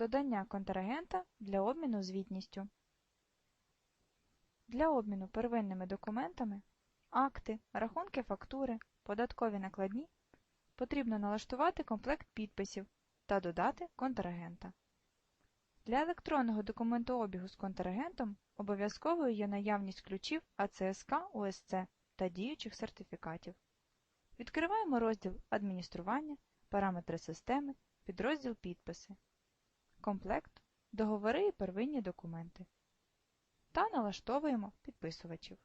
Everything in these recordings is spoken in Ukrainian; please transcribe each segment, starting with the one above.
Додання контрагента для обміну звітністю. Для обміну первинними документами акти, рахунки фактури, податкові накладні потрібно налаштувати комплект підписів та додати контрагента. Для електронного документообігу з контрагентом обов'язковою є наявність ключів АЦСК УСЦ та діючих сертифікатів. Відкриваємо розділ Адміністрування, параметри системи, підрозділ Підписи, комплект, договори і первинні документи та налаштовуємо підписувачів.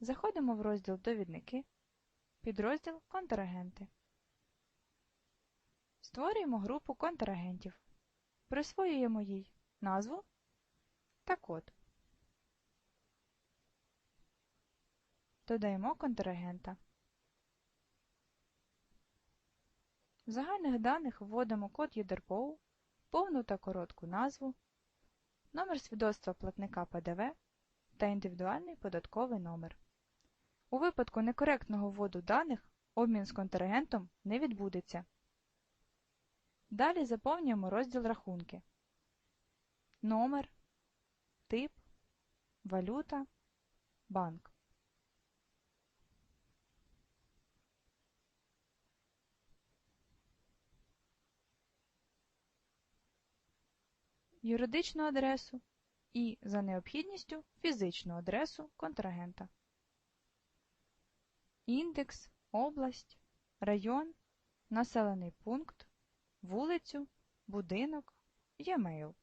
Заходимо в розділ Довідники, підрозділ Контрагенти. Створюємо групу контрагентів. Присвоюємо їй назву та код. Додаємо контрагента. В загальних даних вводимо код ЄДРПОУ, повну та коротку назву, номер свідоцтва платника ПДВ та індивідуальний податковий номер. У випадку некоректного вводу даних обмін з контрагентом не відбудеться. Далі заповнюємо розділ Рахунки. Номер, тип, валюта, банк. Юридичну адресу і, за необхідністю, фізичну адресу контрагента. Індекс, область, район, населений пункт, вулицю, будинок, e-mail.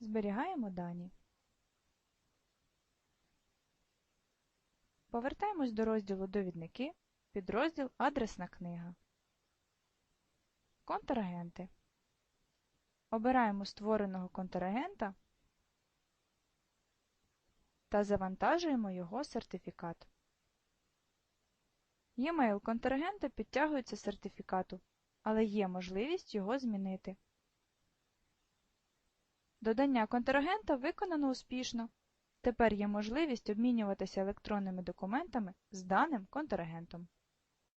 Зберігаємо дані. Повертаємось до розділу Довідники, підрозділ Адресна книга. Контрагенти. Обираємо створеного контрагента та завантажуємо його сертифікат. E-mail контрагента підтягується сертифікату, але є можливість його змінити. Додання контрагента виконано успішно. Тепер є можливість обмінюватися електронними документами з даним контрагентом.